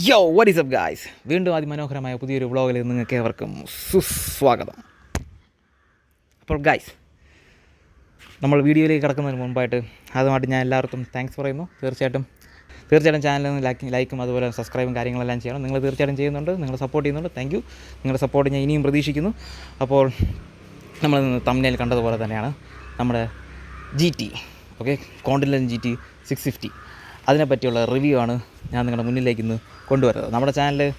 യോ what is up guys വീണ്ടും അതിമനോഹരമായ പുതിയൊരു വ്ളോഗിൽ നിങ്ങൾക്ക് ഏവർക്കും സുസ്വാഗതം. അപ്പോൾ ഗായ്സ് നമ്മൾ വീഡിയോയിലേക്ക് കിടക്കുന്നതിന് മുമ്പായിട്ട് അതുമായിട്ട് ഞാൻ എല്ലാവർക്കും താങ്ക്സ് പറയുന്നു. തീർച്ചയായിട്ടും തീർച്ചയായിട്ടും ചാനലിൽ ലൈക്കും ലൈക്കും അതുപോലെ സബ്സ്ക്രൈബും കാര്യങ്ങളെല്ലാം ചെയ്യണം. നിങ്ങൾ തീർച്ചയായിട്ടും ചെയ്യുന്നുണ്ട്. നിങ്ങൾ സപ്പോർട്ട് ചെയ്യുന്നുണ്ട്. താങ്ക് യു നിങ്ങളുടെ സപ്പോർട്ട് ഞാൻ ഇനിയും പ്രതീക്ഷിക്കുന്നു. അപ്പോൾ നമ്മൾ തമ്മിൽ കണ്ടതുപോലെ തന്നെയാണ് നമ്മുടെ G T okay Continental G T six fifty അതിനെപ്പറ്റിയുള്ള review ആണ് ഞാൻ നിങ്ങളുടെ മുന്നിലേക്ക് ഇന്ന് കൊണ്ടുവരുന്നത്. നമ്മുടെ ചാനൽ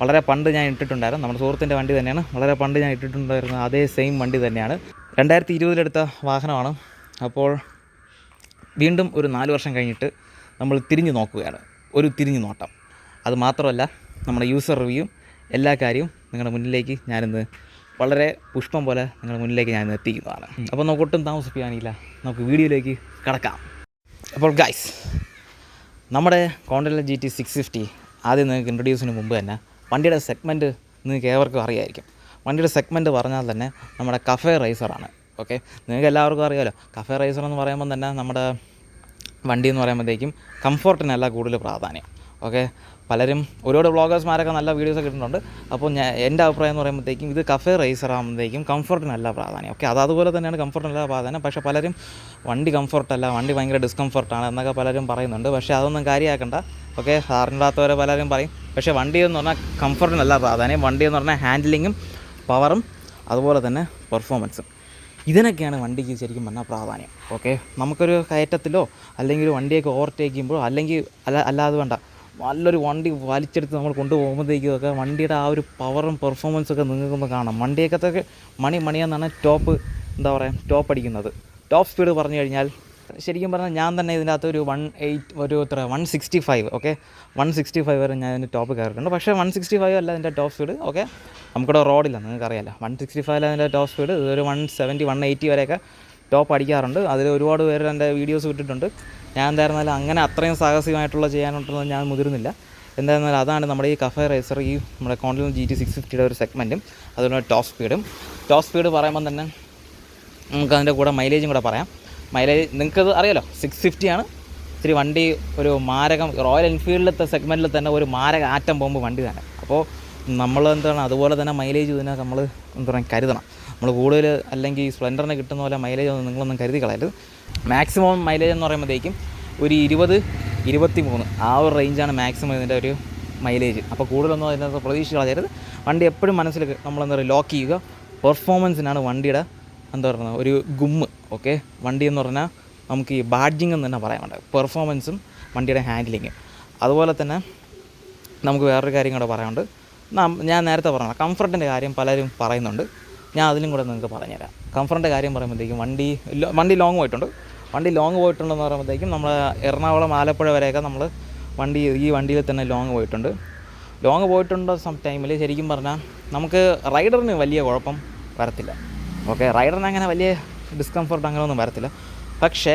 വളരെ പണ്ട് ഞാൻ ഇട്ടിട്ടുണ്ടായിരുന്നു. നമ്മുടെ സുഹൃത്തിന്റെ വണ്ടി തന്നെയാണ്. വളരെ പണ്ട് ഞാൻ ഇട്ടിട്ടുണ്ടായിരുന്ന അതേ സെയിം വണ്ടി തന്നെയാണ്. രണ്ടായിരത്തി ഇരുപതിലെടുത്ത വാഹനമാണ്. അപ്പോൾ വീണ്ടും ഒരു നാല് വർഷം കഴിഞ്ഞിട്ട് നമ്മൾ തിരിഞ്ഞു നോക്കുകയാണ്. ഒരു തിരിഞ്ഞു നോട്ടം. അത് മാത്രമല്ല നമ്മുടെ യൂസർ റിവ്യൂ എല്ലാ കാര്യവും നിങ്ങളുടെ മുന്നിലേക്ക് ഞാനിന്ന് വളരെ പുഷ്പം പോലെ നിങ്ങളുടെ മുന്നിലേക്ക് ഞാൻ എത്തിക്കുന്നതാണ്. അപ്പോൾ നമുക്ക് ഒട്ടും താമസിപ്പിക്കാനില്ല. നമുക്ക് വീഡിയോയിലേക്ക് കടക്കാം. അപ്പോൾ ഗൈസ് നമ്മുടെ Continental G T six fifty ആദ്യം നിങ്ങൾക്ക് ഇൻട്രൊഡ്യൂസിന് മുമ്പ് തന്നെ വണ്ടിയുടെ സെഗ്മെന്റ് നിങ്ങൾക്ക് ഏവർക്കും അറിയായിരിക്കും. വണ്ടിയുടെ സെഗ്മെന്റ് പറഞ്ഞാൽ തന്നെ നമ്മുടെ കഫേ റൈസറാണ് ഓക്കെ നിങ്ങൾക്ക് എല്ലാവർക്കും അറിയാമല്ലോ കഫേ റൈസർ എന്ന് പറയുമ്പോൾ തന്നെ നമ്മുടെ വണ്ടി എന്ന് പറയുമ്പോഴത്തേക്കും കംഫർട്ടിനല്ല കൂടുതൽ പ്രാധാന്യം. ഓക്കെ? പലരും ഒരുപാട് വ്ളോഗേഴ്സ്മാരൊക്കെ നല്ല വീഡിയോസ് ഒക്കെ ഇടുന്നുണ്ട് അപ്പോൾ ഞാൻ എന്റെ അഭിപ്രായം എന്ന് പറയുമ്പോഴത്തേക്കും ഇത് കഫേ റേസർ ആകുമ്പോഴത്തേക്കും കംഫർട്ടിനല്ല പ്രാധാന്യം. ഓക്കെ? അത് അതുപോലെ തന്നെയാണ് കംഫർട്ടിനല്ല പ്രാധാന്യം. പക്ഷേ പലരും വണ്ടി കംഫർട്ടല്ല വണ്ടി ഭയങ്കര ഡിസ്കംഫർട്ടാണ് എന്നൊക്കെ പലരും പറയുന്നുണ്ട്. പക്ഷേ അതൊന്നും കാര്യമാക്കണ്ട. ഓക്കെ? സാറിനില്ലാത്തവരെ പലരും പറയും. പക്ഷേ വണ്ടി എന്ന് പറഞ്ഞാൽ കംഫർട്ടിനല്ല പ്രാധാന്യം. വണ്ടി എന്ന് പറഞ്ഞാൽ ഹാൻഡിലിങ്ങും പവറും അതുപോലെ തന്നെ പെർഫോമൻസും ഇതിനൊക്കെയാണ് വണ്ടിക്ക് ശരിക്കും പറഞ്ഞാൽ പ്രാധാന്യം. ഓക്കെ? നമുക്കൊരു കയറ്റത്തിലോ അല്ലെങ്കിൽ വണ്ടിയൊക്കെ ഓവർടേക്ക് ചെയ്യുമ്പോഴോ അല്ലെങ്കിൽ അല്ല അല്ലാതെ വേണ്ട. നല്ലൊരു വണ്ടി വലിച്ചെടുത്ത് നമ്മൾ കൊണ്ടുപോകുമ്പോഴത്തേക്കും ഒക്കെ വണ്ടിയുടെ ആ ഒരു പവറും പെർഫോമൻസും ഒക്കെ നിങ്ങൾക്കൊന്ന് കാണാം. വണ്ടിയൊക്കെ മണി മണിയെന്നാണ് ടോപ്പ് എന്താ പറയുക ടോപ്പ് അടിക്കുന്നത്. ടോപ്പ് സ്പീഡ് പറഞ്ഞു കഴിഞ്ഞാൽ ശരിക്കും പറഞ്ഞാൽ ഞാൻ തന്നെ ഇതിന്റെ അകത്ത് ഒരു വൺ എയ്റ്റ് ഒരു എത്ര one sixty five okay one sixty five വരെ ഞാൻ ഇതിന്റെ ടോപ്പ് കയറിയിട്ടുണ്ട്. പക്ഷേ വൺ സിക്സ്റ്റി ഫൈവ് അല്ല ഇതിന്റെ ടോപ്പ് സ്പീഡ് ഓക്കെ നമുക്കിവിടെ റോഡില്ല നിങ്ങൾക്കറിയാലോ വൺ സിക്സ്റ്റി ഫൈവ് അല്ല അതിന്റെ ടോപ്പ് സ്പീഡ് ഇതൊരു വൺ സെവന്റി വൺ എയ്റ്റി വരെയൊക്കെ ടോപ്പ് അടിക്കാറുണ്ട്. അതിൽ ഒരുപാട് പേര് എന്റെ വീഡിയോസ് വിട്ടിട്ടുണ്ട് ഞാൻ എന്തായിരുന്നാലും അങ്ങനെ അത്രയും സാഹസികമായിട്ടുള്ള ചെയ്യാനുണ്ടെന്ന് ഞാൻ മുതിരുന്നില്ല. എന്തായിരുന്നാലും അതാണ് നമ്മുടെ ഈ കഫേ റേസർ ഈ നമ്മുടെ കോണ്ടിൽ ജി ടി സിക്സ് ഫിഫ്റ്റിയുടെ ഒരു സെഗ്മെന്റും അതുപോലെ ടോപ്പ് സ്പീഡും ടോപ്പ് സ്പീഡ് പറയുമ്പോൾ തന്നെ നമുക്ക് അതിന്റെ കൂടെ മൈലേജും കൂടെ പറയാം. മൈലേജ് നിങ്ങൾക്കത് അറിയാലോ? സിക്സ് ഫിഫ്റ്റിയാണ് ഇത്തിരി വണ്ടി ഒരു മാരകം റോയൽ എൻഫീൽഡിലത്തെ സെഗ്മെന്റിൽ തന്നെ ഒരു മാരക ആറ്റം ബോംബ് വണ്ടി തന്നെ. അപ്പോൾ നമ്മൾ എന്താണ് അതുപോലെ തന്നെ മൈലേജ് ഇതിനെ നമ്മൾ എന്താ പറയുക കരുതണം. നമ്മൾ കൂടുതൽ അല്ലെങ്കിൽ സ്പ്ലെൻഡറിന് കിട്ടുന്ന പോലെ മൈലേജ് ഒന്നും നിങ്ങളൊന്നും കരുതി കളയരുത്. മാക്സിമം മൈലേജ് എന്ന് പറയുമ്പോഴത്തേക്കും ഒരു ഇരുപത് ഇരുപത്തി മൂന്ന് ആ ഒരു റേഞ്ചാണ് മാക്സിമം ഇതിന്റെ ഒരു മൈലേജ് അപ്പോൾ കൂടുതലൊന്നും അതിനകത്ത് പ്രതീക്ഷ കളയരുത് വണ്ടി എപ്പോഴും മനസ്സിൽ നമ്മളെന്താ പറയുക ലോക്ക് ചെയ്യുക. പെർഫോമൻസിനാണ് വണ്ടിയുടെ എന്താ പറയുക ഒരു ഗുമ്മ് ഓക്കെ വണ്ടി എന്ന് പറഞ്ഞാൽ നമുക്ക് ഈ ബാഡ്ജിങ് എന്ന് തന്നെ പറയാൻ വേണ്ട പെർഫോമൻസും വണ്ടിയുടെ ഹാൻഡിലിങ്ങും അതുപോലെ തന്നെ നമുക്ക് വേറൊരു കാര്യം കൂടെ പറയാനുണ്ട്. ഞാൻ നേരത്തെ പറഞ്ഞ കംഫർട്ടിന്റെ കാര്യം പലരും പറയുന്നുണ്ട്. ഞാൻ അതിലും കൂടെ നിങ്ങൾക്ക് പറഞ്ഞുതരാം. കംഫർട്ടിന്റെ കാര്യം പറയുമ്പോഴത്തേക്കും വണ്ടി വണ്ടി ലോങ് പോയിട്ടുണ്ട്. വണ്ടി ലോങ് പോയിട്ടുണ്ടെന്ന് പറയുമ്പോഴത്തേക്കും നമ്മൾ എറണാകുളം ആലപ്പുഴ വരെയൊക്കെ നമ്മൾ വണ്ടി ഈ വണ്ടിയിൽ തന്നെ ലോങ് പോയിട്ടുണ്ട്. ലോങ് പോയിട്ടുണ്ട് സം ടൈമിൽ ശരിക്കും പറഞ്ഞാൽ നമുക്ക് റൈഡറിന് വലിയ കുഴപ്പം വരത്തില്ല. ഓക്കെ റൈഡറിന് അങ്ങനെ വലിയ ഡിസ്കംഫർട്ട് അങ്ങനെ ഒന്നും വരത്തില്ല. പക്ഷേ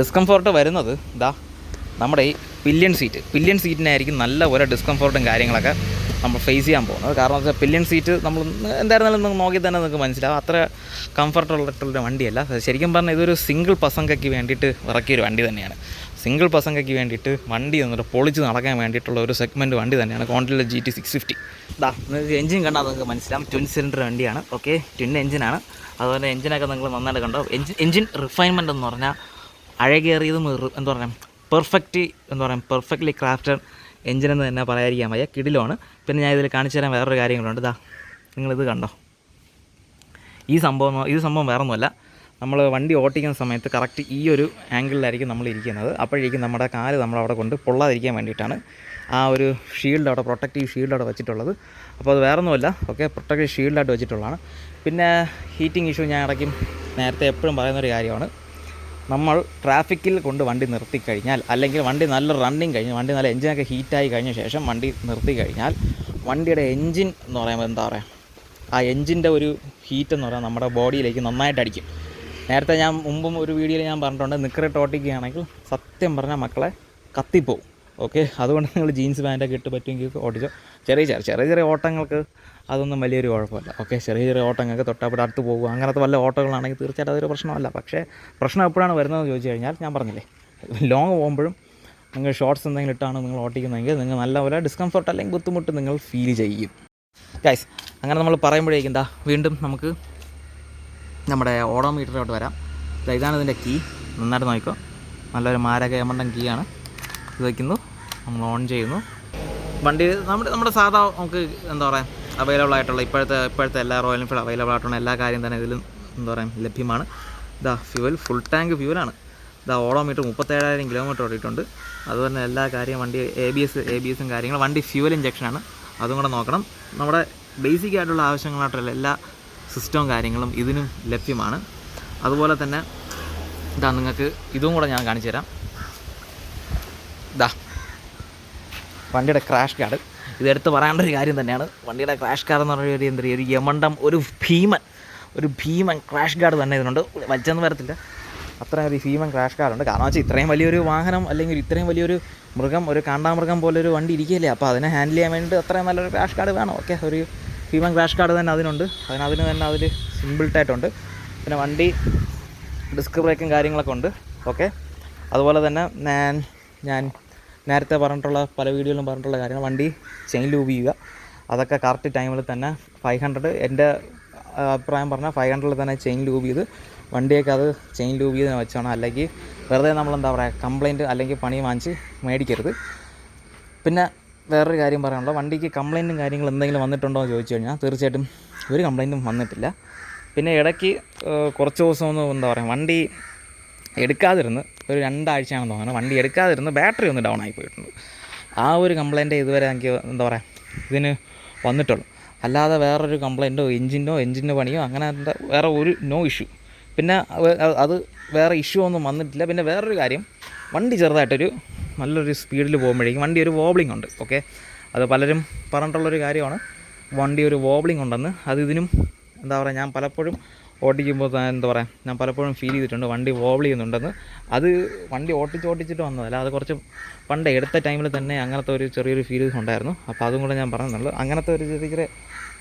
ഡിസ്കംഫർട്ട് വരുന്നത് ഇതാ നമ്മുടെ ഈ പില്യൺ സീറ്റ് പില്യൺ സീറ്റിനായിരിക്കും നല്ല പോലെ ഡിസ്കംഫർട്ടും കാര്യങ്ങളൊക്കെ നമ്മൾ ഫേസ് ചെയ്യാൻ പോകുന്നത്. കാരണം വെച്ചാൽ പില്യൺ സീറ്റ് നമ്മൾ എന്തായിരുന്നാലും നിങ്ങൾക്ക് നോക്കി തന്നെ നിങ്ങൾക്ക് മനസ്സിലാവും. അത്ര കംഫർട്ടുള്ള വണ്ടിയല്ല. ശരിക്കും പറഞ്ഞാൽ ഇതൊരു സിംഗിൾ പസങ്കയ്ക്ക് വേണ്ടിയിട്ട് ഇറക്കിയ ഒരു വണ്ടി തന്നെയാണ്. സിംഗിൾ പസങ്കയ്ക്ക് വേണ്ടിയിട്ട് വണ്ടി എന്നിട്ട് പൊളിച്ച് നടക്കാൻ വേണ്ടിയിട്ടുള്ള ഒരു സെഗ്മെന്റ് വണ്ടി തന്നെയാണ് Continental G T six fifty ഇതാ നിങ്ങൾക്ക് എഞ്ചിൻ കണ്ടാൽ നിങ്ങൾക്ക് മനസ്സിലാവും. ട്വിൻ സിലിണ്ടർ വണ്ടിയാണ്. ഓക്കെ ട്വിൻ എഞ്ചിനാണ് അതുപോലെ എഞ്ചിനൊക്കെ നിങ്ങൾ നന്നായിട്ട് കണ്ടോ? എഞ്ചിൻ എഞ്ചിൻ റിഫൈൻമെന്റ് എന്ന് പറഞ്ഞാൽ അഴകേറിയതും എന്താ പറയുക പെർഫെക്റ്റ് എന്താ പറയുക പെർഫെക്റ്റ്ലി ക്രാഫ്റ്റഡ് എഞ്ചിൻ എന്ന് തന്നെ പറയാതിരിക്കാൻ വയ്യ. കിടിലാണ് പിന്നെ ഞാൻ ഇതിൽ കാണിച്ചു തരാൻ വേറൊരു കാര്യങ്ങളുണ്ട്. ഇതാ നിങ്ങളിത് കണ്ടോ? ഈ സംഭവം ഇത് സംഭവം വേറെ ഒന്നുമല്ല നമ്മൾ വണ്ടി ഓട്ടിക്കുന്ന സമയത്ത് കറക്റ്റ് ഈ ഒരു ആംഗിളിലായിരിക്കും നമ്മൾ ഇരിക്കുന്നത്. അപ്പോഴേക്കും നമ്മുടെ കാൽ നമ്മളവിടെ കൊണ്ട് പൊള്ളാതിരിക്കാൻ വേണ്ടിയിട്ടാണ് ആ ഒരു ഷീൽഡ് അവിടെ പ്രൊട്ടക്റ്റീവ് ഷീൽഡ് അവിടെ വെച്ചിട്ടുള്ളത്. അപ്പോൾ അത് വേറെ ഒന്നുമല്ല ഓക്കെ പ്രൊട്ടക്റ്റീവ് ഷീൽഡായിട്ട് വെച്ചിട്ടുള്ളതാണ്. പിന്നെ ഹീറ്റിംഗ് ഇഷ്യൂ ഞാൻ ഇടയ്ക്കും നേരത്തെ എപ്പോഴും പറയുന്നൊരു കാര്യമാണ്. നമ്മൾ ട്രാഫിക്കിൽ കൊണ്ട് വണ്ടി നിർത്തി കഴിഞ്ഞാൽ അല്ലെങ്കിൽ വണ്ടി നല്ല റണ്ണിങ് കഴിഞ്ഞ് വണ്ടി നല്ല എഞ്ചിനൊക്കെ ഹീറ്റായി കഴിഞ്ഞ ശേഷം വണ്ടി നിർത്തി കഴിഞ്ഞാൽ വണ്ടിയുടെ എൻജിൻ എന്ന് പറയുമ്പോൾ എന്താ പറയുക ആ എൻജിന്റെ ഒരു ഹീറ്റ് എന്ന് പറയുന്നത് നമ്മുടെ ബോഡിയിലേക്ക് നന്നായിട്ട് അടിക്കും. നേരത്തെ ഞാൻ മുമ്പും ഒരു വീഡിയോയിൽ ഞാൻ പറഞ്ഞിട്ടുണ്ട് നിക്കറിട്ട് ഓട്ടിക്കുകയാണെങ്കിൽ സത്യം പറഞ്ഞാൽ മക്കളെ കത്തിപ്പോവും. ഓക്കെ അതുകൊണ്ട് നിങ്ങൾ ജീൻസ് പാന്റൊക്കെ ഇട്ട് പറ്റുമെങ്കിൽ ഓടിച്ചോ. ചെറിയ ചെറിയ ചെറിയ ഓട്ടങ്ങൾക്ക് അതൊന്നും വലിയൊരു കുഴപ്പമില്ല. ഓക്കെ ചെറിയ ചെറിയ ഓട്ടങ്ങൾക്ക് തൊട്ടപ്പോൾ അടുത്ത് പോകുക. അങ്ങനത്തെ വല്ല ഓട്ടങ്ങളാണെങ്കിൽ തീർച്ചയായിട്ടും അതൊരു പ്രശ്നമല്ല. പക്ഷേ പ്രശ്നം എപ്പോഴാണ് വരുന്നതെന്ന് ചോദിച്ചു കഴിഞ്ഞാൽ ഞാൻ പറഞ്ഞില്ലേ ലോങ് പോകുമ്പോഴും നിങ്ങൾ ഷോർട്സ് എന്തെങ്കിലും ഇട്ടാണ് നിങ്ങൾ ഓട്ടിക്കുന്നതെങ്കിൽ നിങ്ങൾ നല്ലപോലെ ഡിസ്കംഫർട്ട് അല്ലെങ്കിൽ ബുദ്ധിമുട്ട് നിങ്ങൾ ഫീൽ ചെയ്യും. ഗൈസ് അങ്ങനെ നമ്മൾ പറയുമ്പോഴേക്കും എന്താ വീണ്ടും നമുക്ക് നമ്മുടെ ഓഡോമീറ്ററിലോട്ട് വരാം. ഇതാണ് ഇതിന്റെ കീ നന്നായിട്ട് നോക്കിക്കോ. നല്ലൊരു മാരക എമണ്ടൻ കീ ആണ്. ഇത് വയ്ക്കുന്നു നമ്മൾ ഓൺ ചെയ്യുന്നു. വണ്ടി നമ്മുടെ നമ്മുടെ സാധാ നമുക്ക് എന്താ പറയുക അവൈലബിൾ ആയിട്ടുള്ള ഇപ്പോഴത്തെ ഇപ്പോഴത്തെ എല്ലാ റോയൽ എൻഫീൽഡ് അവൈലബിൾ ആയിട്ടുള്ള എല്ലാ കാര്യം തന്നെ ഇതിലും എന്താ പറയുക ലഭ്യമാണ്. ഇതാ ഫ്യൂവൽ ഫുൾ ടാങ്ക് ഫ്യൂവലാണ് ഇതാ ഓഡോമീറ്റർ മുപ്പത്തേഴായിരം കിലോമീറ്റർ ഓടിയിട്ടുണ്ട്. അതുപോലെ എല്ലാ കാര്യവും വണ്ടി A B S A B എസും കാര്യങ്ങളും. വണ്ടി ഫ്യൂവൽ ഇഞ്ചക്ഷനാണ് അതും കൂടെ നോക്കണം. നമ്മുടെ ബേസിക് ആയിട്ടുള്ള ആവശ്യങ്ങളായിട്ടുള്ള എല്ലാ സിസ്റ്റവും കാര്യങ്ങളും ഇതിനും ലഭ്യമാണ്. അതുപോലെ തന്നെ ഇതാ നിങ്ങൾക്ക് ഇതും കൂടെ ഞാൻ കാണിച്ചു തരാം. ഇതാ വണ്ടിയുടെ ക്രാഷ് കാർഡ് ഇത് എടുത്ത് പറയേണ്ട ഒരു കാര്യം തന്നെയാണ്. വണ്ടിയുടെ ക്രാഷ് കാർഡ് എന്ന് പറഞ്ഞ ഒരു എന്താ ഒരു യമണ്ടം ഒരു ഭീമൻ ഒരു ഭീമൻ ക്രാഷ് ഗാർഡ് തന്നെ ഇതിനുണ്ട്. വലിച്ചെന്ന് വരത്തില്ല. അത്രയും ഒരു ഭീമൻ ക്രാഷ് കാർഡുണ്ട് കാരണം വെച്ചാൽ ഇത്രയും വലിയൊരു വാഹനം അല്ലെങ്കിൽ ഇത്രയും വലിയൊരു മൃഗം ഒരു കാണ്ടാമൃഗം പോലെ ഒരു വണ്ടി ഇരിക്കുകയില്ലേ? അപ്പോൾ അതിനെ ഹാൻഡിൽ ചെയ്യാൻ വേണ്ടിയിട്ട് അത്രയും നല്ലൊരു ക്രാഷ് കാർഡ് വേണം. ഓക്കെ ഒരു ഭീമൻ ക്രാഷ് കാർഡ് തന്നെ അതിനുണ്ട്. അതിന് അതിന് തന്നെ അതിൽ സിമ്പിൾട്ടായിട്ടുണ്ട് പിന്നെ വണ്ടി ഡിസ്ക് ബ്രേക്കും കാര്യങ്ങളൊക്കെ ഉണ്ട്. ഓക്കെ. അതുപോലെ തന്നെ ഞാൻ ഞാൻ നേരത്തെ പറഞ്ഞിട്ടുള്ള പല വീഡിയോയിലും പറഞ്ഞിട്ടുള്ള കാര്യങ്ങൾ. വണ്ടി ചെയിൻ ലൂബ് ചെയ്യുക. അതൊക്കെ കറക്റ്റ് ടൈമിൽ തന്നെ ഫൈവ് ഹൺഡ്രഡ് എന്റെ അഭിപ്രായം പറഞ്ഞാൽ ഫൈവ് ഹൺഡ്രഡിൽ തന്നെ ചെയിൻ ലൂബ് ചെയ്ത് വണ്ടിയൊക്കെ അത് ചെയിൻ ലൂബ് ചെയ്ത് വെച്ചോണം. അല്ലെങ്കിൽ വെറുതെ നമ്മൾ എന്താ പറയുക കംപ്ലയിന്റ് അല്ലെങ്കിൽ പണി വാങ്ങിച്ച് മേടിക്കരുത്. പിന്നെ വേറൊരു കാര്യം പറയാനുള്ളത്. വണ്ടിക്ക് കംപ്ലയിന്റും കാര്യങ്ങളും എന്തെങ്കിലും വന്നിട്ടുണ്ടോ എന്ന് ചോദിച്ചു കഴിഞ്ഞാൽ തീർച്ചയായിട്ടും ഒരു കംപ്ലയിന്റും വന്നിട്ടില്ല. പിന്നെ ഇടയ്ക്ക് കുറച്ച് ദിവസം ഒന്ന് എന്താ പറയുക വണ്ടി എടുക്കാതിരുന്ന് ഒരു രണ്ടാഴ്ചയാണെന്ന് തോന്നുന്നു. വണ്ടി എടുക്കാതിരുന്ന് ബാറ്ററി ഒന്ന് ഡൗൺ ആയി പോയിട്ടുണ്ട്. ആ ഒരു കംപ്ലയിന്റ് ഇതുവരെ എനിക്ക് എന്താ പറയുക ഇതിന് വന്നിട്ടുള്ളൂ. അല്ലാതെ വേറൊരു കംപ്ലയിന്റോ എഞ്ചിനോ എഞ്ചിന്റെ പണിയോ അങ്ങനെ വേറെ ഒരു നോ ഇഷ്യൂ പിന്നെ അത് വേറെ ഇഷ്യൂ ഒന്നും വന്നിട്ടില്ല. പിന്നെ വേറൊരു കാര്യം വണ്ടി ചെറുതായിട്ടൊരു നല്ലൊരു സ്പീഡിൽ പോകുമ്പോഴേക്കും വണ്ടി ഒരു വോബ്ലിംഗ് ഉണ്ട് ഓക്കെ അത് പലരും പറഞ്ഞിട്ടുള്ളൊരു കാര്യമാണ് വണ്ടി ഒരു വോബ്ലിംഗ് ഉണ്ടെന്ന്. അത് ഇതിനും എന്താ പറയുക ഞാൻ പലപ്പോഴും ഓടിക്കുമ്പോൾ എന്താ പറയുക ഞാൻ പലപ്പോഴും ഫീൽ ചെയ്തിട്ടുണ്ട് വണ്ടി വോബിൾ ചെയ്യുന്നുണ്ടെന്ന്. അത് വണ്ടി ഓട്ടിച്ച് ഓട്ടിച്ചിട്ട് വന്നതല്ല അത് കുറച്ച് പണ്ട് എടുത്ത ടൈമിൽ തന്നെ അങ്ങനത്തെ ഒരു ചെറിയൊരു ഫീൽ ഉണ്ടായിരുന്നു. അപ്പോൾ അതും കൂടെ ഞാൻ പറയുന്നുള്ളൂ അങ്ങനത്തെ ഒരു ചെറിയ ചെറിയ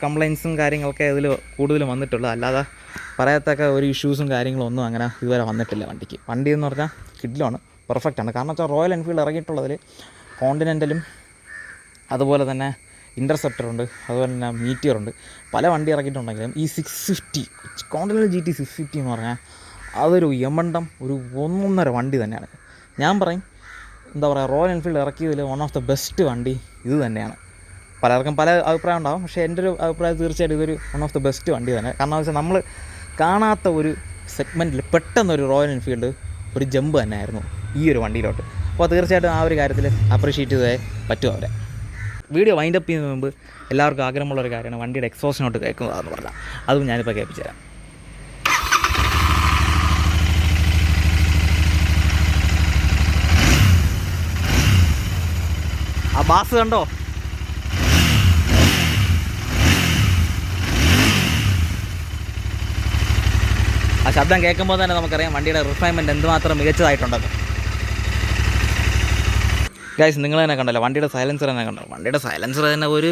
കംപ്ലയിൻസും കാര്യങ്ങളൊക്കെ ഇതിൽ കൂടുതൽ വന്നിട്ടുള്ളൂ. അല്ലാതെ പറയാത്തക്ക ഒരു ഇഷ്യൂസും കാര്യങ്ങളും ഒന്നും അങ്ങനെ ഇതുവരെ വന്നിട്ടില്ല വണ്ടിക്ക്. വണ്ടി എന്ന് പറഞ്ഞാൽ കിഡിലാണ് പെർഫെക്റ്റാണ് കാരണം വെച്ചാൽ റോയൽ എൻഫീൽഡ് ഇറങ്ങിയിട്ടുള്ളതിൽ കോണ്ടിനെന്റലും അതുപോലെ തന്നെ ഇന്റർസെപ്റ്റർ ഉണ്ട് അതുപോലെ തന്നെ മീറ്റിയർ ഉണ്ട്. പല വണ്ടി ഇറക്കിയിട്ടുണ്ടെങ്കിലും ഈ six fifty Continental G T six fifty എന്ന് പറഞ്ഞാൽ അതൊരു യമണ്ടം ഒരു ഒന്നൊന്നര വണ്ടി തന്നെയാണ്. ഞാൻ പറയും എന്താ പറയുക റോയൽ എൻഫീൽഡ് ഇറക്കിയതിൽ വൺ ഓഫ് ദ ബെസ്റ്റ് വണ്ടി ഇത് തന്നെയാണ്. പലർക്കും പല അഭിപ്രായം ഉണ്ടാകും പക്ഷേ എന്റെ ഒരു അഭിപ്രായം തീർച്ചയായിട്ടും ഇതൊരു വൺ ഓഫ് ദ ബെസ്റ്റ് വണ്ടി തന്നെ. കാരണം വെച്ചാൽ നമ്മൾ കാണാത്ത ഒരു സെഗ്മെന്റിൽ പെട്ടെന്നൊരു റോയൽ എൻഫീൽഡ് ഒരു ജമ്പ് തന്നെയായിരുന്നു ഈ ഒരു വണ്ടിയിലോട്ട്. അപ്പോൾ തീർച്ചയായിട്ടും ആ ഒരു കാര്യത്തിൽ അപ്രീഷിയേറ്റ് ചെയ്തേ പറ്റും അവരെ. വീഡിയോ വൈൻഡ് അപ്പ് ചെയ്യുന്നതിന് മുമ്പ് എല്ലാവർക്കും ആഗ്രഹമുള്ള ഒരു കാര്യമാണ് വണ്ടിയുടെ എക്സോസിനോട്ട് കേൾക്കുന്നതാണെന്ന് പറഞ്ഞാൽ. അതും ഞാനിപ്പോൾ കേൾപ്പിച്ചു തരാം ആ ബാസ് കണ്ടോ? ആ ശബ്ദം കേൾക്കുമ്പോൾ തന്നെ നമുക്കറിയാം വണ്ടിയുടെ റിഫൈൻമെന്റ് എന്തുമാത്രം മികച്ചതായിട്ടുണ്ടെന്ന്. ഗൈസ് നിങ്ങൾ തന്നെ കണ്ടല്ലോ വണ്ടിയുടെ സൈലൻസർ തന്നെ കണ്ടോ? വണ്ടിയുടെ സൈലൻസർ തന്നെ ഒരു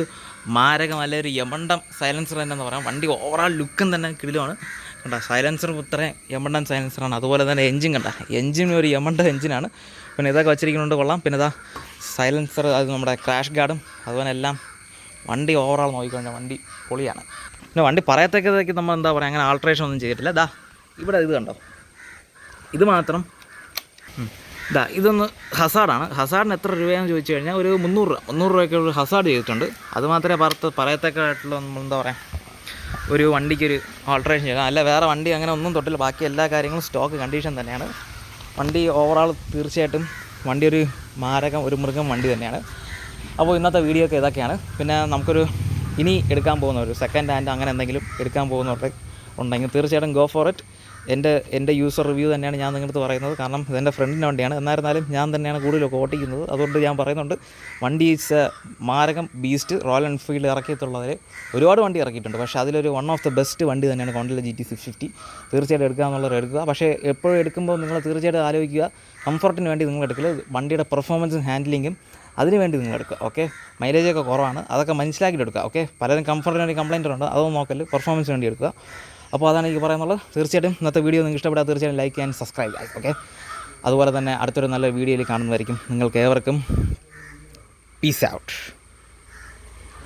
മാരകമല്ല ഒരു യമണ്ടം സൈലൻസർ തന്നെ എന്ന് പറയാം. വണ്ടി ഓവറാൾ ലുക്കും തന്നെ കിടിലുമാണ്. കണ്ട സൈലൻസർ ഇത്രയും യമണ്ടം സൈലൻസറാണ് അതുപോലെ തന്നെ എഞ്ചിൻ കണ്ട എഞ്ചിൻ ഒരു യമണ്ട എഞ്ചിനാണ് പിന്നെ ഇതൊക്കെ വെച്ചിരിക്കുന്നുണ്ട് കൊള്ളാം. പിന്നെ ഇതാ സൈലൻസർ അത് നമ്മുടെ ക്രാഷ് ഗാർഡും അതുപോലെ എല്ലാം വണ്ടി ഓവറാൾ നോക്കിക്കഴിഞ്ഞാൽ വണ്ടി പൊളിയാണ്. പിന്നെ വണ്ടി പറയത്തക്കതൊക്കെ നമ്മൾ എന്താ പറയുക അങ്ങനെ ആൾട്രേഷൻ ഒന്നും ചെയ്തിട്ടില്ല. ദാ ഇവിടെ ഇത് കണ്ടോ ഇത് മാത്രം. ഇതാ ഇതൊന്ന് ഹസാഡാണ്. ഹസാഡിന് എത്ര രൂപയാണെന്ന് ചോദിച്ചു കഴിഞ്ഞാൽ ഒരു മുന്നൂറ് രൂപ മുന്നൂറ് രൂപയ്ക്ക് ഒരു ഹസാഡ് ചെയ്തിട്ടുണ്ട്. അത് മാത്രമേ പറത്ത് പറയത്തക്കായിട്ടുള്ള എന്താ പറയുക ഒരു വണ്ടിക്കൊരു ഓൾട്രേഷൻ ചെയ്യാം. അല്ല വേറെ വണ്ടി അങ്ങനെ ഒന്നും തൊട്ടില്ല. ബാക്കി എല്ലാ കാര്യങ്ങളും സ്റ്റോക്ക് കണ്ടീഷൻ തന്നെയാണ്. വണ്ടി ഓവറോൾ തീർച്ചയായിട്ടും വണ്ടി ഒരു മാരകം ഒരു മൃഗം വണ്ടി തന്നെയാണ്. അപ്പോൾ ഇന്നത്തെ വീഡിയോ ഒക്കെ ഇതൊക്കെയാണ്. പിന്നെ നമുക്കൊരു ഇനി എടുക്കാൻ പോകുന്ന ഒരു സെക്കൻഡ് ഹാൻഡ് അങ്ങനെ എന്തെങ്കിലും എടുക്കാൻ പോകുന്നവർക്ക് ഉണ്ടെങ്കിൽ തീർച്ചയായിട്ടും ഗോ ഫോർ ഇറ്റ് എന്റെ എന്റെ യൂസർ റിവ്യൂ തന്നെയാണ് ഞാൻ നിങ്ങളടുത്ത് പറയുന്നത്. കാരണം ഇതെന്റെ ഫ്രണ്ടിന്റെ വണ്ടിയാണ്. എന്നായിരുന്നാലും ഞാൻ തന്നെയാണ് കൂടുതലൊക്കെ ഓട്ടിക്കുന്നത്. അതുകൊണ്ട് ഞാൻ പറയുന്നുണ്ട് വണ്ടി ഈസ് മാരകം ബീസ്റ്റ് റോയൽ എൻഫീൽഡ് ഇറക്കിയിട്ടുള്ളവർ ഒരുപാട് വണ്ടി ഇറക്കിയിട്ടുണ്ട്. പക്ഷേ അതിലൊരു വൺ ഓഫ് ദ ബെസ്റ്റ് വണ്ടി തന്നെയാണ് Continental G T six fifty തീർച്ചയായിട്ടും എടുക്കുക എന്നുള്ളത് എടുക്കുക. പക്ഷേ എപ്പോഴും എടുക്കുമ്പോൾ നിങ്ങൾ തീർച്ചയായിട്ടും ആലോചിക്കുക കംഫർട്ടിന് വേണ്ടി നിങ്ങൾ എടുക്കില്ല വണ്ടിയുടെ പെർഫോമൻസും ഹാൻഡിലിങ്ങും അതിന് വേണ്ടി നിങ്ങൾ എടുക്കുക ഓക്കെ മൈലേജൊക്കെ കുറവാണ്. അതൊക്കെ മനസ്സിലാക്കിയിട്ട് എടുക്കുക ഓക്കെ പലരും കംഫർട്ടിന് വേണ്ടി കംപ്ലൈന്റ് ഉണ്ട് അതൊന്നും നോക്കൽ പെർഫോമൻസിന് വേണ്ടി എടുക്കുക. അപ്പോൾ അതാണ് എനിക്ക് പറയാനുള്ളത്. തീർച്ചയായിട്ടും ഇന്നത്തെ വീഡിയോ നിങ്ങൾക്ക് ഇഷ്ടപ്പെട്ടാൽ തീർച്ചയായിട്ടും ലൈക്ക് ആൻഡ് സബ്സ്ക്രൈബ് ആയി ഓക്കെ അതുപോലെ തന്നെ അടുത്തൊരു നല്ല വീഡിയോയിൽ കാണുന്നതായിരിക്കും. നിങ്ങൾക്ക് ഏവർക്കും പീസ് ഔട്ട്